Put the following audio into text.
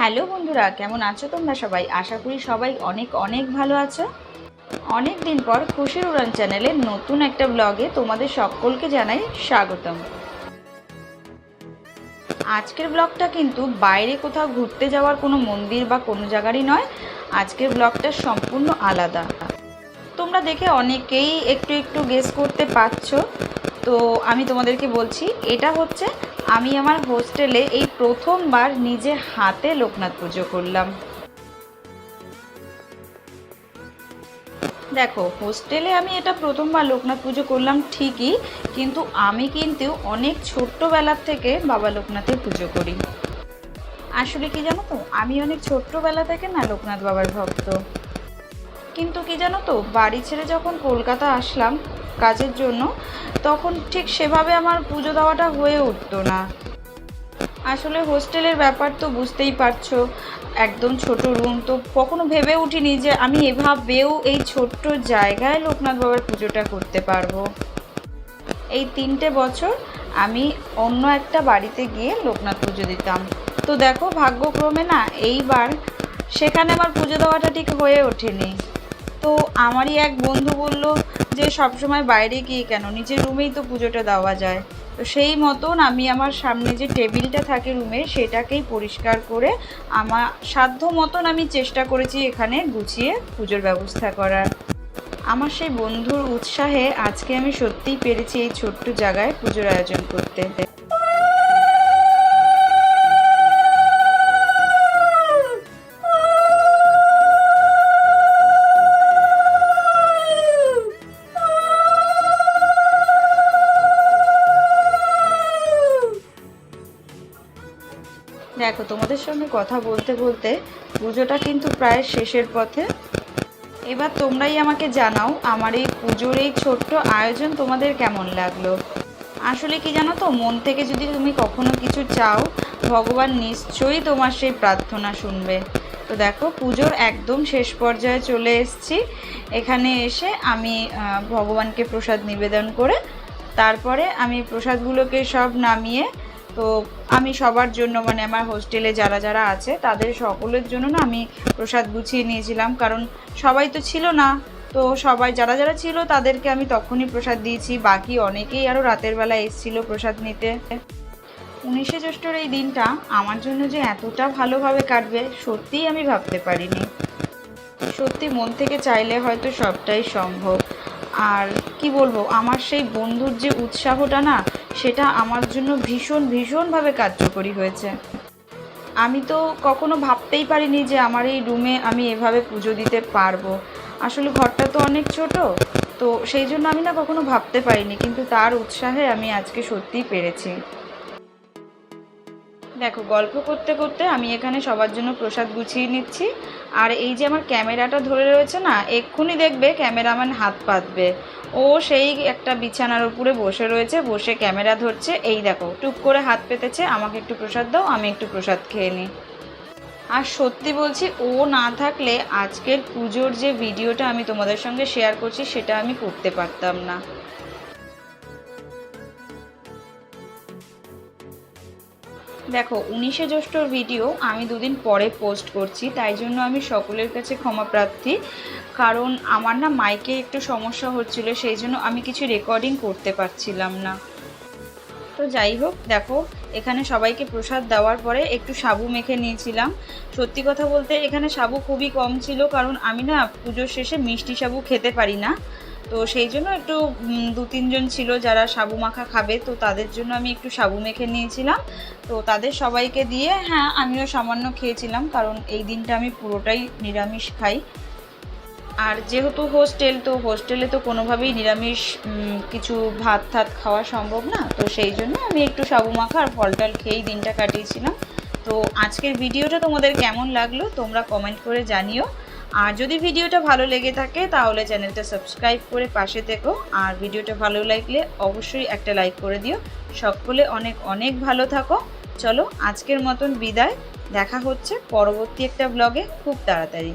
Hello বন্ধুরা, কেমন আছো তোমরা সবাই? আশা করি সবাই অনেক অনেক ভালো আছো। অনেক দিন পর খুশির উড়ান চ্যানেলে নতুন একটা ব্লগে তোমাদের সকলকে জানাই স্বাগতম। আজকের ব্লগটা কিন্তু বাইরে কোথাও ঘুরতে যাওয়ার কোনো মন্দির বা কোনো জায়গারই নয়, আজকের ব্লগটা সম্পূর্ণ আলাদা। তোমরা দেখে অনেকেই একটু একটু গেস করতে পারছ। তো আমি তোমাদেরকে বলছি, এটা হচ্ছে আমি আমার হোস্টেলে এই প্রথমবার নিজে হাতে লোকনাথ পুজো করলাম। দেখো, হোস্টেলে আমি এটা প্রথমবার লোকনাথ পুজো করলাম ঠিকই, কিন্তু আমি কিন্তু অনেক ছোট্টবেলার থেকে বাবা লোকনাথের পুজো করি। আসলে কি জানো তো, আমি অনেক ছোট্টবেলা থেকে না লোকনাথ বাবার ভক্ত। কিন্তু কি জানো তো, বাড়ি ছেড়ে যখন কলকাতা আসলাম কাজের জন্য, তখন ঠিক সেভাবে আমার পুজো দেওয়াটা হয়ে উঠতো না। আসলে হোস্টেলের ব্যাপার তো বুঝতেই পারছ, একদম ছোট রুম, তো কখনো ভেবে উঠিনি যে আমি এভাবেও এই ছোট্ট জায়গায় লোকনাথ বাবার পুজোটা করতে পারব। এই তিনটে বছর আমি অন্য একটা বাড়িতে গিয়ে লোকনাথ পুজো দিতাম। তো দেখো, ভাগ্যক্রমে না এইবার সেখানে আমার পুজো দেওয়াটা ঠিক হয়ে ওঠেনি। তো আমারই এক বন্ধু বলল যে সবসময় বাইরে গিয়ে কেন? নিজের রুমেই তো পুজোটা দেওয়া যায়। তো সেই মতন আমি আমার সামনে যে টেবিলটা থাকে রুমে, সেটাকেই পরিষ্কার করে আমার সাধ্য মতন আমি চেষ্টা করেছি এখানে গুছিয়ে পুজোর ব্যবস্থা করার। আমার সেই বন্ধুর উৎসাহে আজকে আমি সত্যিই পেরেছি এই ছোট্ট জায়গায় পুজোর আয়োজন করতে। দেখো, তোমাদের সঙ্গে কথা বলতে বলতে পুজোটা কিন্তু প্রায় শেষের পথে। এবার তোমরাই আমাকে জানাও, আমার এই পুজোর এই ছোট্ট আয়োজন তোমাদের কেমন লাগল? আসলে কি জানো তো, মন থেকে যদি তুমি কখনো কিছু চাও, ভগবান নিশ্চয়ই তোমার সেই প্রার্থনা শুনবে। তো দেখো, পুজোর একদম শেষ পর্যায়ে চলে এসেছি। এখানে এসে আমি ভগবানকে প্রসাদ নিবেদন করে, তারপরে আমি প্রসাদগুলোকে সব নামিয়ে তো আমি সবার জন্য মানে আমার হোস্টেলে যারা যারা আছে, তাদের সকলের জন্য না আমি প্রসাদ গুছিয়ে নিয়েছিলাম। কারণ সবাই তো ছিল না। তো সবাই যারা যারা ছিল, তাদেরকে আমি তখনই প্রসাদ দিয়েছি। বাকি অনেকেই আরও রাতের বেলা এসেছিল প্রসাদ নিতে। উনিশে জ্যৈষ্ঠর এই দিনটা আমার জন্য যে এতটা ভালোভাবে কাটবে, সত্যিই আমি ভাবতে পারিনি। সত্যি মন থেকে চাইলে হয়তো সবটাই সম্ভব। আর কি বলব, আমার সেই বন্ধুর যে উৎসাহটা না সেটা আমার জন্য ভীষণ, ভীষণভাবে কার্যকরী হয়েছে। আমি তো কখনো ভাবতেই পারিনি যে আমার এই রুমে আমি এভাবে পুজো দিতে পারব। আসলে ঘরটা তো অনেক ছোট, তো সেই জন্য আমি না কখনো ভাবতে পারিনি, কিন্তু তার উৎসাহে আমি আজকে সত্যিই পেরেছি। দেখো, গল্প করতে করতে আমি এখানে সবার জন্য প্রসাদ গুছিয়ে নিচ্ছি। আর এই যে আমার ক্যামেরাটা ধরে রয়েছে না, এক্ষুনি দেখবে ক্যামেরাম্যান হাত পাতবে। ও সেই একটা বিছানার উপরে বসে রয়েছে, বসে ক্যামেরা ধরছে। এই দেখো টুক করে হাত পেতেছে, আমাকে একটু প্রসাদ দাও, আমি একটু প্রসাদ খেয়ে নিই। আর সত্যি বলছি, ও না থাকলে আজকের পুজোর যে ভিডিওটা আমি তোমাদের সঙ্গে শেয়ার করছি, সেটা আমি করতে পারতাম না। দেখো, উনিশে জ্যৈষ্ঠর ভিডিও আমি দুদিন পরে পোস্ট করছি, তাই জন্য আমি সকলের কাছে ক্ষমা প্রার্থী। কারণ আমার না মাইকে একটু সমস্যা হচ্ছিল, সেই জন্য আমি কিছু রেকর্ডিং করতে পারছিলাম না। তো যাই হোক, দেখো, এখানে সবাইকে প্রসাদ দেওয়ার পরে একটু সাবু মেখে নিয়েছিলাম। সত্যি কথা বলতে, এখানে সাবু খুবই কম ছিল, কারণ আমি না পুজোর শেষে মিষ্টি সাবু খেতে পারি না। তো সেই জন্য একটু দু তিনজন ছিল যারা সাবু মাখা খাবে, তো তাদের জন্য আমি একটু সাবু মেখে নিয়েছিলাম। তো তাদের সবাইকে দিয়ে হ্যাঁ আমিও সামান্য খেয়েছিলাম, কারণ এই দিনটা আমি পুরোটাই নিরামিষ খাই। আর যেহেতু হোস্টেল, তো হোস্টেলে তো কোনোভাবেই নিরামিষ কিছু ভাত থাত খাওয়া সম্ভব না, তো সেই জন্য আমি একটু সাবু মাখা আর ফল টল খেয়েই দিনটা কাটিয়েছিলাম। তো আজকের ভিডিওটা তোমাদের কেমন লাগল, তোমরা কমেন্ট করে জানিও। আর যদি ভিডিওটা ভালো লেগে থাকে, তাহলে চ্যানেলটা সাবস্ক্রাইব করে পাশে থেকো। আর ভিডিওটা ভালো লাগলে অবশ্যই একটা লাইক করে দিও। সকলে অনেক অনেক ভালো থাকো। চলো আজকের মতন বিদায়। দেখা হচ্ছে পরবর্তী একটা ব্লগে খুব তাড়াতাড়ি।